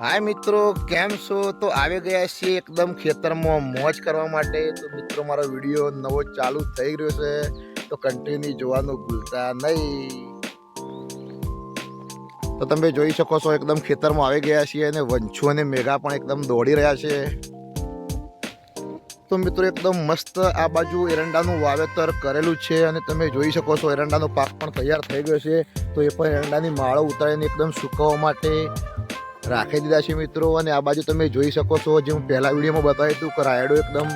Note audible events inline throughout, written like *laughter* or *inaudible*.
હાય મિત્રો, કેમ છો? તો આવી ગયા છીએ એકદમ ખેતરમાં મોજ કરવા માટે. તો મિત્રો, મારો વીડિયો નવો ચાલુ થઈ રહ્યો છે, તો કન્ટિન્યુ જોવાનું ભૂલતા નહીં. તો તમે જોઈ શકો છો, એકદમ ખેતરમાં આવી ગયા છીએ અને વંશુ અને મેઘા પણ એકદમ દોડી રહ્યા છે. તો મિત્રો, એકદમ મસ્ત આ બાજુ એરંડાનું વાવેતર કરેલું છે અને તમે જોઈ શકો છો, એરંડાનો પાક પણ તૈયાર થઈ ગયો છે. તો એ પણ એરંડાની માળો ઉતારીને એકદમ સુકવવા માટે રાખી દીધા છે મિત્રો અને આ બાજુ તમે જોઈ શકો છો જે હું પહેલા વિડીયોમાં બતાવ્યું હતું કે રાયડો એકદમ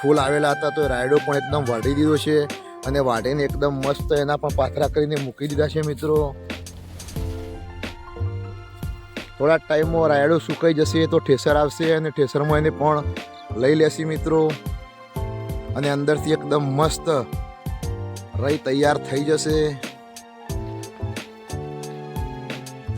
ફૂલ આવેલા હતા તો રાયડો પણ એકદમ વાઢી દીધો છે અને વાઢીને એકદમ મસ્ત એના પણ પાથરા કરીને મૂકી દીધા છે મિત્રો. થોડા ટાઈમમાં રાયડો સુકાઈ જશે તો ઠેસર આવશે અને ઠેસરમાં એને પણ લઈ લેશે મિત્રો. અને અંદરથી એકદમ મસ્ત રહી તૈયાર થઈ જશે.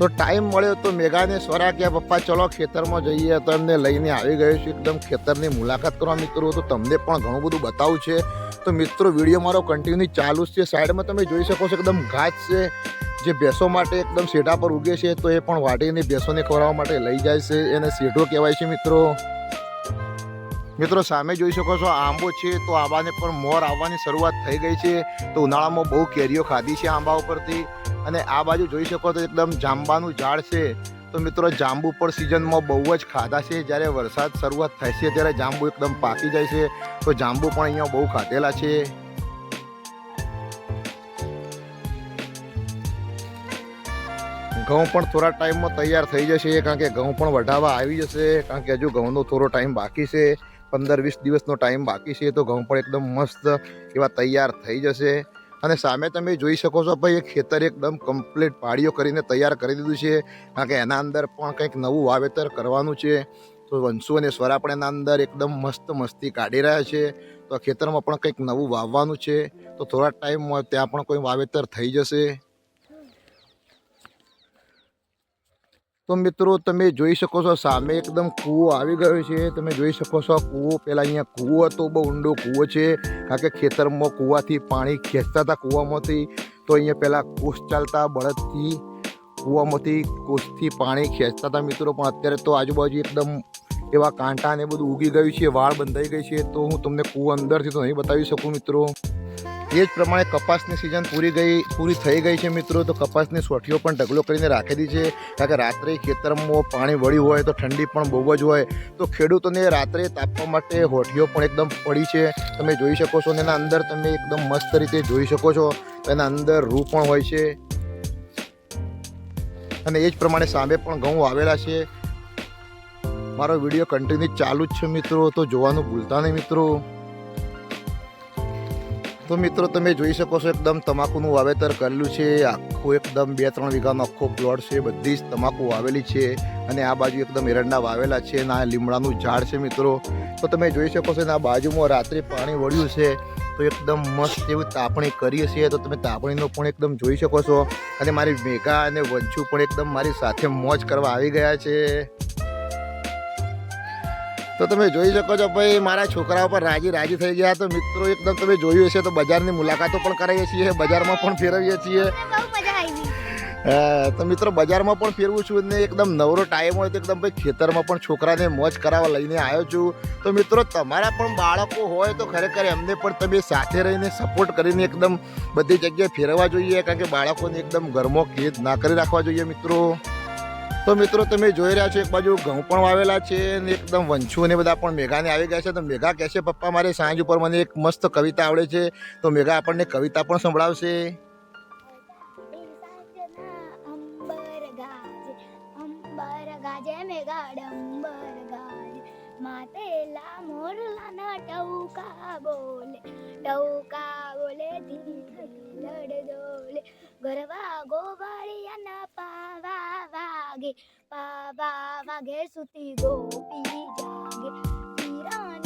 તો ટાઈમ મળ્યો તો મેઘાને સ્વરા કે પપ્પા, ચલો ખેતરમાં જઈએ. તો એમને લઈને આવી ગયો છું એકદમ ખેતરની મુલાકાત કરવા મિત્રો. તો તમને પણ ઘણું બધું બતાવું છે. તો મિત્રો, વીડિયો મારો કન્ટિન્યુ ચાલુ છે. સાઈડમાં તમે જોઈ શકો છો એકદમ ઘાસ છે. જે ભેંસો માટે એકદમ શેઢા પર ઉગે છે, તો એ પણ વાટીને ભેંસોને ખવડાવવા માટે લઈ જાય છે. એને શેઢો કહેવાય છે મિત્રો. મિત્રો, સામે જોઈ શકો છો, આંબો છે, તો આંબાને પણ મોર આવવાની શરૂઆત થઈ ગઈ છે. તો ઉનાળામાં બહુ કેરીઓ ખાધી છે આંબા ઉપરથી. અને આ બાજુ જોઈ શકો તો એકદમ જાંબાનું ઝાડ છે. તો મિત્રો, જાંબુ પણ સિઝનમાં બહુ જ ખાધા છે. જ્યારે વરસાદ શરૂઆત થશે ત્યારે જાંબુ એકદમ પાકી જાય છે. તો જાંબુ પણ અહીંયા બહુ ખાધેલા છે. ઘઉં પણ થોડા ટાઈમમાં તૈયાર થઈ જશે, કારણ કે ઘઉં પણ વઢાવા આવી જશે, કારણ કે હજુ ઘઉંનો થોડો ટાઈમ બાકી છે. પંદર વીસ દિવસનો ટાઈમ બાકી છે, તો ઘઉં પણ એકદમ મસ્ત એવા તૈયાર થઈ જશે. અને સામે તમે જોઈ શકો છો, ભાઈ, એ ખેતર એકદમ કમ્પ્લીટ પાડીઓ કરીને તૈયાર કરી દીધું છે. કારણ કે એના અંદર પણ કંઈક નવું વાવેતર કરવાનું છે. તો વંશુ અને સ્વરા પણ એના અંદર એકદમ મસ્ત મસ્તી કાઢી રહ્યા છે. તો ખેતરમાં પણ કંઈક નવું વાવવાનું છે. તો થોડા ટાઈમમાં ત્યાં પણ કોઈ વાવેતર થઈ જશે. તો મિત્રો, તમે જોઈ શકો છો, સામે એકદમ કૂવો આવી ગયો છે. તમે જોઈ શકો છો કૂવો પહેલાં અહીંયા કૂવો હતો, બહુ ઊંડો કૂવો છે, કારણ કે ખેતરમાં કૂવાથી પાણી ખેંચતા હતા કૂવામાંથી. તો અહીંયા પહેલાં કોષ ચાલતા, બળદથી કૂવામાંથી કોષથી પાણી ખેંચતા હતા મિત્રો, પણ અત્યારે તો આજુબાજુ એકદમ એવા કાંટા ને બધું ઉગી ગયું છે, વાળ બંધાઈ ગઈ છે. તો હું તમને કૂવો અંદરથી તો નહીં બતાવી શકું મિત્રો. એ જ પ્રમાણે કપાસની સિઝન પૂરી ગઈ, પૂરી થઈ ગઈ છે મિત્રો, તો કપાસની સોઠીઓ પણ ઢગલો કરીને રાખેલી છે. કારણ કે રાત્રે ખેતરમાં પાણી વળ્યું હોય તો ઠંડી પણ બહુ જ હોય. તો ખેડૂતોને રાત્રે તાપવા માટે હોઠીઓ પણ એકદમ પડી છે. તમે જોઈ શકો છો અને એના અંદર તમે એકદમ મસ્ત રીતે જોઈ શકો છો. એના અંદર રૂ પણ હોય છે. અને એ જ પ્રમાણે સામે પણ ઘઉં આવેલા છે. મારો વીડિયો કન્ટિન્યુ ચાલુ જ છે મિત્રો, તો જોવાનું ભૂલતા નહીં મિત્રો. તો મિત્રો, તમે જોઈ શકો છો એકદમ તમાકુનું વાવેતર કરેલું છે. આખું એકદમ બે ત્રણ વીઘાનો આખો પ્લોટ છે. બધી જ તમાકુ વાવેલી છે અને આ બાજુ એકદમ એરંડા વાવેલા છે અને આ લીમડાનું ઝાડ છે મિત્રો. તો તમે જોઈ શકો છો અને આ બાજુમાં રાત્રે પાણી વળ્યું છે. તો એકદમ મસ્ત એવી તાપણી કરીએ છીએ. તો તમે તાપણીનો પણ એકદમ જોઈ શકો છો. અને મારી મેઘા અને વંશુ પણ એકદમ મારી સાથે મોજ કરવા આવી ગયા છે. તો તમે જોઈ શકો છો ભાઈ મારા છોકરાઓ પર રાજી રાજી થઈ ગયા. તો મિત્રો એકદમ તમે જોયું હશે તો બજારની મુલાકાતો પણ કરાવીએ છીએ બજારમાં પણ ફેરવીએ છીએ. તો મિત્રો બજારમાં પણ ફેરવું છું ને એકદમ નવરો ટાઈમ હોય તો એકદમ ભાઈ ખેતરમાં પણ છોકરાને મોજ કરાવવા લઈને આવ્યો છું. તો મિત્રો તમારા પણ બાળકો હોય તો ખરેખર એમને પણ તમે સાથે રહીને સપોર્ટ કરીને એકદમ બધી જગ્યાએ ફેરવવા જોઈએ કારણ કે બાળકોને એકદમ ઘરમાં ખેત ના કરી રાખવા જોઈએ મિત્રો. તો મિત્રો, તમે જોઈ રહ્યા છો, એક બાજુ ઘઉં પણ વાવેલા છે અને એકદમ વંશુ અને બધા પણ મેઘાને આવી ગયા છે. તો મેઘા કહેશે પપ્પા, મારે સાંજ ઉપર મને એક મસ્ત કવિતા આવડે છે. તો મેઘા આપણને કવિતા પણ સંભળાવશે. ગરવા ગોવાળિયા ના પાવા ಪಾವಾಗೇ ಸುತ್ತಿಗೋ ಪೀಜಾಗೆ ಶ್ರೀರಾಮ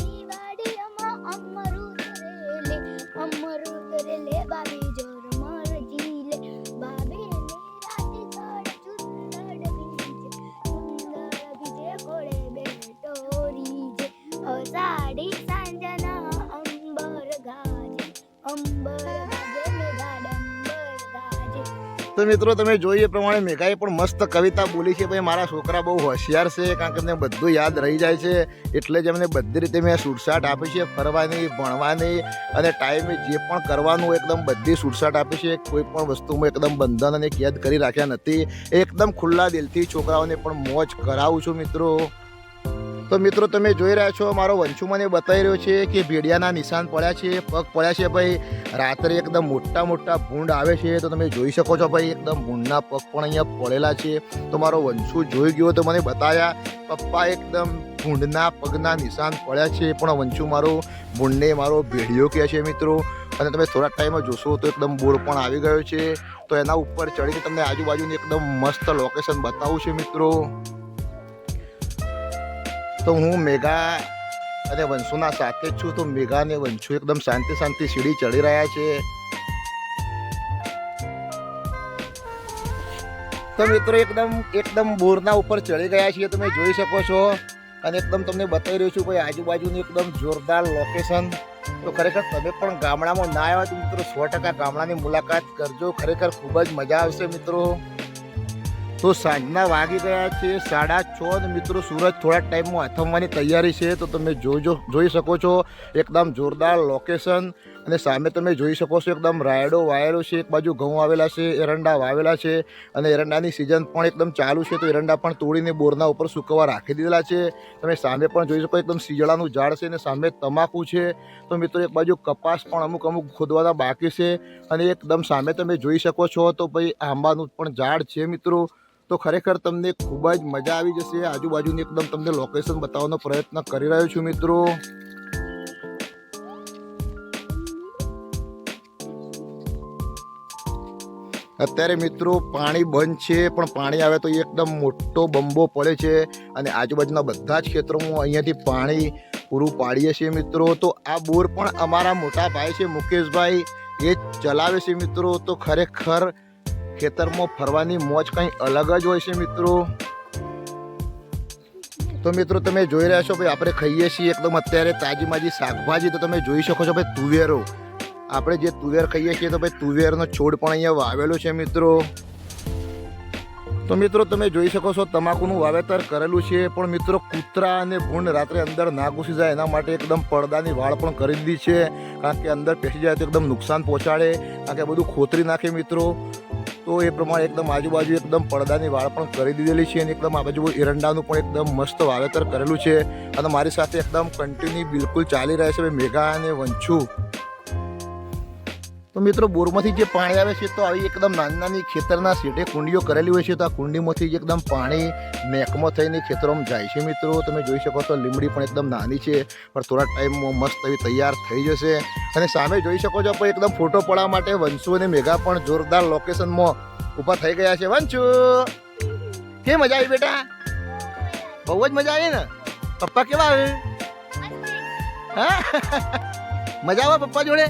તો મિત્રો, તમે જોઈએ એ પ્રમાણે મેઘાએ પણ મસ્ત કવિતા બોલી છે. ભાઈ, મારા છોકરા બહુ હોશિયાર છે. કારણ કે એમને બધું યાદ રહી જાય છે. એટલે જ એમને બધી રીતે મેં છૂટછાટ આપી છે. ફરવાની, ભણવાની અને ટાઈમે જે પણ કરવાનું, એકદમ બધી છૂટછાટ આપી છે. કોઈ પણ વસ્તુમાં એકદમ બંધન અને કેદ કરી રાખ્યા નથી. એકદમ ખુલ્લા દિલથી છોકરાઓને પણ મોજ કરાવું છું મિત્રો. તો મિત્રો, તમે જોઈ રહ્યા છો, મારો વંશુ મને બતાવી રહ્યો છે કે ભેડિયાના નિશાન પડ્યા છે, પગ પડ્યા છે ભાઈ. રાત્રે એકદમ મોટા મોટા ભૂંડ આવે છે, તો તમે જોઈ શકો છો ભાઈ, એકદમ ભૂંડના પગ પણ અહીંયા પડેલા છે. તો મારો વંશુ જોઈ ગયો તો મને બતાવ્યા, પપ્પા એકદમ ભૂંડના પગના નિશાન પડ્યા છે. પણ વંશુ મારો ભૂંડને મારો ભેડિયો કહે છે મિત્રો. અને તમે થોડા ટાઈમમાં જોશો તો એકદમ બોર પણ આવી ગયો છે. તો એના ઉપર ચડીને તમને આજુબાજુની એકદમ મસ્ત લોકેશન બતાવું છે મિત્રો. તો હું મેઘા અને વંશુના સાથે છું તો મેઘા અને વંશુ એકદમ શાંતિ શાંતિ સીડી ચડી રહ્યા છે તો મિત્રો એકદમ એકદમ બોરના ઉપર ચડી ગયા છીએ તમે જોઈ શકો છો અને એકદમ તમને બતાવી રહ્યો છું ભાઈ આજુબાજુની એકદમ જોરદાર લોકેશન તો ખરેખર તમે પણ ગામડામાં ના આવ્યા તો મિત્રો સો ટકા ગામડાની મુલાકાત કરજો ખરેખર ખૂબ જ મજા આવશે મિત્રો તો સાંજના વાગી ગયા છે, સાડા છ મિત્રો સૂરજ થોડા ટાઈમમાં અથમવાની તૈયારી છે, તો તમે જોજો, જોઈ શકો છો. એકદમ જોરદાર લોકેશન અને સામે તમે જોઈ શકો છો, એકદમ રાયડો વાયેલો છે. એક બાજુ ઘઉં આવેલા છે, એરંડા વાવેલા છે અને એરંડાની સિઝન પણ એકદમ ચાલુ છે, તો એરંડા પણ તોડીને બોરના ઉપર સૂકવવા રાખી દીધેલા છે. તમે સામે પણ જોઈ શકો, એકદમ સિજડાનું ઝાડ છે અને સામે તમાકુ છે. તો મિત્રો, એક બાજુ કપાસ પણ અમુક અમુક ખોદવાના બાકી છે અને એકદમ સામે તમે જોઈ શકો છો, તો ભાઈ આંબાનું પણ ઝાડ છે, મિત્રો. તો ખરેખર તમને ખૂબ જ મજા આવી જશે. આજુબાજુની એકદમ તમને લોકેશન બતાવવાનો પ્રયત્ન કરી રહ્યો છું મિત્રો. અત્યારે મિત્રો પાણી બંધ છે, પણ પાણી આવે તો એકદમ મોટો બંબો પડે છે અને આજુબાજુના બધા જ ખેતરોમાં અહીંયાથી પાણી પૂરું પાડીએ છીએ મિત્રો. તો આ બોર પણ અમારા મોટા ભાઈ છે મુકેશભાઈ. એ ચલાવે છે મિત્રો. તો ખરેખર ખેતરમાં ફરવાની મોજ કંઈ અલગ જ હોય છે મિત્રો. તો મિત્રો તમે જોઈ રહ્યા છો ભાઈ, આપણે ખાઈએ છીએ એકદમ અત્યારે તાજી માજી શાકભાજી. તો તમે જોઈ શકો છો ભાઈ, તુવેરો. આપણે જે તુવેર ખાઈએ છીએ તો ભાઈ, તુવેરનો છોડ પણ અહીંયા વાવેલો છે મિત્રો. તો મિત્રો તમે જોઈ શકો છો, તમાકુનું વાવેતર કરેલું છે. પણ મિત્રો, કૂતરા અને ભૂંડ રાત્રે અંદર ના ઘૂસી જાય, એના માટે એકદમ પડદાની વાળ પણ કરી દીધી છે. કારણ કે અંદર પેસી જાય તો એકદમ નુકસાન પહોંચાડે. કારણ કે બધું ખોતરી નાખે મિત્રો. તો એ પ્રમાણે એકદમ આજુબાજુ એકદમ પડદાની વાળ પણ કરી દીધેલી છે અને એકદમ આ બાજુ એરંડાનું પણ એકદમ મસ્ત વાવેતર કરેલું છે. અને મારી સાથે એકદમ કન્ટિન્યુ બિલકુલ ચાલી રહે છે. મેઘા અને વંશુ. તો મિત્રો બોરમાંથી જે પાણી આવે છે તો આવી એકદમ નાની નાની ખેતરના શેઠે કુંડીઓ કરેલી હોય છે તો આ કુંડીમાંથી જ એકદમ પાણી નેકમાં થઈને ખેતરોમાં જાય છે મિત્રો. તમે જોઈ શકો છો લીમડી પણ એકદમ નાની છે પણ થોડા ટાઈમમાં મસ્ત એવી તૈયાર થઈ જશે. અને સામે જોઈ શકો છો પણ એકદમ ફોટો પડવા માટે વંશુ અને મેઘા પણ જોરદાર લોકેશનમાં ઊભા થઈ ગયા છે. વંશુ કે મજા આવી બેટા? બહુ જ મજા આવી ને? પપ્પા કેવા આવે? હા? મજા આવે પપ્પા જોડે?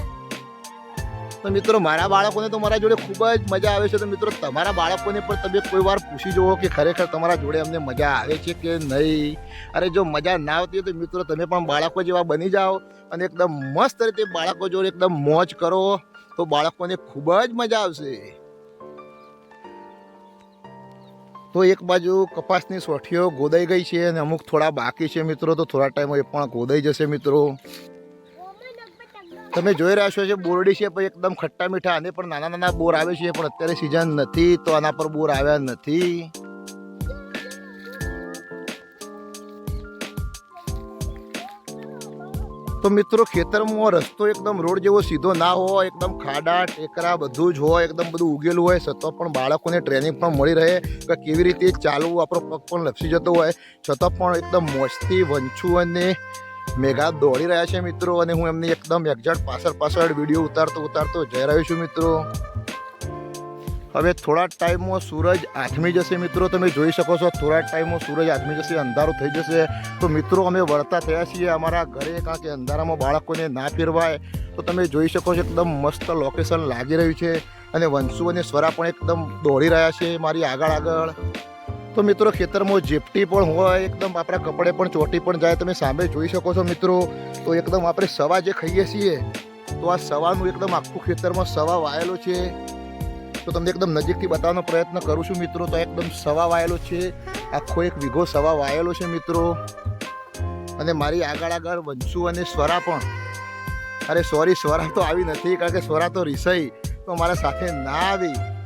તો મિત્રો, મારા બાળકોને તો મારા જોડે ખૂબ જ મજા આવે છે. તો મિત્રો, તમારા બાળકોને પણ તમે કોઈ વાર પૂછી જુઓ કે ખરેખર તમારા જોડે અમને મજા આવે છે કે નહીં? અરે, જો મજા ના આવતી હોય તો મિત્રો, તમે પણ બાળકો જેવા બની જાઓ અને એકદમ મસ્ત રીતે બાળકો જોડે એકદમ મોજ કરો. તો બાળકોને ખૂબ જ મજા આવશે. તો એક બાજુ કપાસની સોઠીઓ ગોદાઈ ગઈ છે અને અમુક થોડા બાકી છે મિત્રો, તો થોડા ટાઈમ એ પણ ગોદાઈ જશે મિત્રો. તમે જોઈ રહ્યા છો જે બોરડી છે પછી એકદમ ખટ્ટા મીઠા આને પણ નાના નાના બોર આવે છે, પણ અત્યારે સિઝન નથી, તો આના પર બોર આવ્યા નથી. તો મિત્રો, ખેતરમાં રસ્તો એકદમ રોડ જેવો સીધો ના હોય, એકદમ ખાડા, ટેકરા બધું જ હોય, એકદમ બધું ઉગેલું હોય, છતાં પણ બાળકોને ટ્રેનિંગ પણ મળી રહે, કે કેવી રીતે ચાલવું, આપણો પગ પણ લપસી જતો હોય, છતાં પણ એકદમ મોજથી વંચું અને મેઘા દોડી રહ્યા છે મિત્રો અને હું એમની એકદમ એક્ઝેક્ટ પાછળ પાછળ વીડિયો ઉતારતો ઉતારતો જઈ રહ્યો છું મિત્રો. હવે થોડા ટાઈમમાં સૂરજ આથમી જશે મિત્રો. તમે જોઈ શકો છો થોડા ટાઈમમાં સૂરજ આથમી જશે, અંધારું થઈ જશે. તો મિત્રો અમે વળતા થયા છીએ અમારા ઘરે કારણ કે અંધારામાં બાળકોને ના ફેરવાય. તો તમે જોઈ શકો છો એકદમ મસ્ત લોકેશન લાગી રહ્યું છે. અને વંશુ અને સ્વરા પણ એકદમ દોડી રહ્યા છે મારી આગળ આગળ. તો મિત્રો ખેતરમાં જેપટી પણ હોય, એકદમ આપણા કપડે પણ ચોટી પણ જાય, તમે સામે જોઈ શકો છો મિત્રો. તો એકદમ આપણે સવા જે ખાઈએ છીએ, તો આ સવાનું એકદમ આખું ખેતરમાં સવા વાયેલો છે. તો તમને એકદમ નજીકથી બતાવવાનો પ્રયત્ન કરું છું મિત્રો, તો એકદમ સવા વાયેલો છે. આખો એક વીઘો સવા વાયેલો છે મિત્રો. અને મારી આગળ આગળ વંશુ અને સ્વરા પણ. અરે સોરી સ્વરા તો આવી નથી, કારણ કે સ્વરા તો રિસાઈ. તો મારા સાથે ના આવી.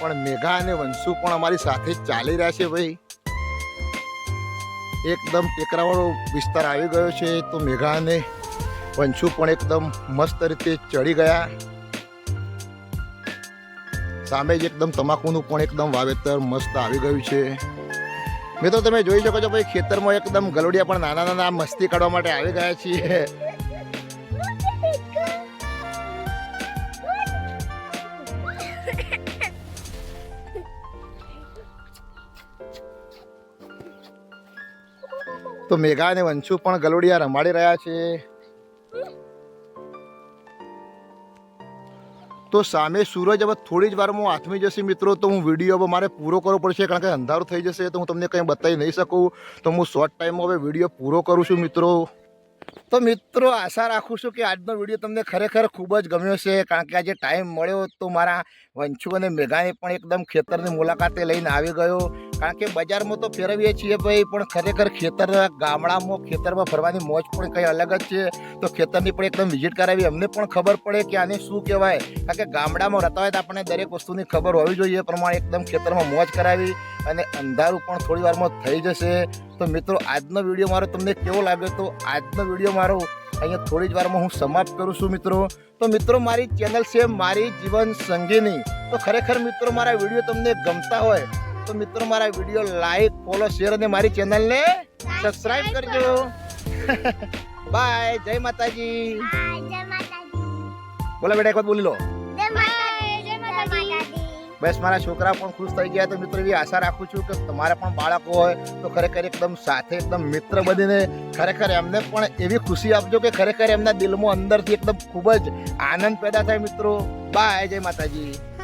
પણ મેઘા અને વંશુ પણ અમારી સાથે જ ચાલી રહ્યા છે ભાઈ. એકદમ ટેકરાવાળો વિસ્તાર આવી ગયો છે તો મેઘા અને વંશુ પણ એકદમ મસ્ત રીતે ચડી ગયા. સામે જ એકદમ તમાકુનું પણ એકદમ વાવેતર મસ્ત આવી ગયું છે. મેં તો તમે જોઈ શકો છો ભાઈ, ખેતરમાં એકદમ ગલોડિયા પણ નાના નાના મસ્તી કાઢવા માટે આવી ગયા છીએ. તો મેઘા અને વંશુ પણ ગલોડિયા રમાડી રહ્યા છે. તો સામે સૂરજ હવે થોડી જ વારમાં આથમી જશે મિત્રો, તો હું વીડિયો હવે મારે પૂરો કરવો પડશે, કારણ કે અંધારું થઈ જશે, તો હું તમને કંઈ બતાવી નહીં શકું. તો હું શોર્ટ ટાઈમમાં હવે વીડિયો પૂરો કરું છું મિત્રો. તો મિત્રો, આશા રાખું છું કે આજનો વીડિયો તમને ખરેખર ખૂબ જ ગમ્યો છે કારણ કે આજે ટાઈમ મળ્યો તો મારા વંશુ અને મેઘાને પણ એકદમ ખેતરની મુલાકાતે લઈને આવી ગયો. કારણ કે બજારમાં તો ફેરવીએ છીએ ભાઈ, પણ ખરેખર ખેતર ગામડામાં, ખેતરમાં ફરવાની મોજ પણ કંઈ અલગ જ છે. તો ખેતરની પણ એકદમ વિઝિટ કરાવી. અમને પણ ખબર પડે કે આને શું કહેવાય. કારણ કે ગામડામાં રહેતા હોય તો આપણને દરેક વસ્તુની ખબર હોવી જોઈએ. પ્રમાણે એકદમ ખેતરમાં મોજ કરાવી. અને અંધારું પણ થોડી વારમાં થઈ જશે. તો મિત્રો આજનો વીડિયો મારો તમને કેવો લાગ્યો? તો આજનો વીડિયો મારો અહીંયા થોડી જ વારમાં હું સમાપ્ત કરું છું મિત્રો. તો મિત્રો મારી ચેનલ છે મારી જીવન સંગીની. તો ખરેખર મિત્રો મારા વીડિયો તમને ગમતા હોય તો મિત્રો મારા વીડિયો લાઈક ફોલો શેર અને મારી ચેનલને સબસ્ક્રાઈબ કરજો. બાય *laughs* જય માતાજી. જય માતાજી. બોલા બેટા એક વાત બોલી લો. બસ મારા છોકરા પણ ખુશ થઈ ગયા તો મિત્રો, એવી આશા રાખું છું કે તમારા પણ બાળકો હોય તો ખરેખર એકદમ સાથે, એકદમ મિત્ર બનીને ખરેખર એમને પણ એવી ખુશી આપજો કે ખરેખર એમના દિલમાં અંદરથી એકદમ ખૂબ જ આનંદ પેદા થાય. મિત્રો, બાય, જય માતાજી.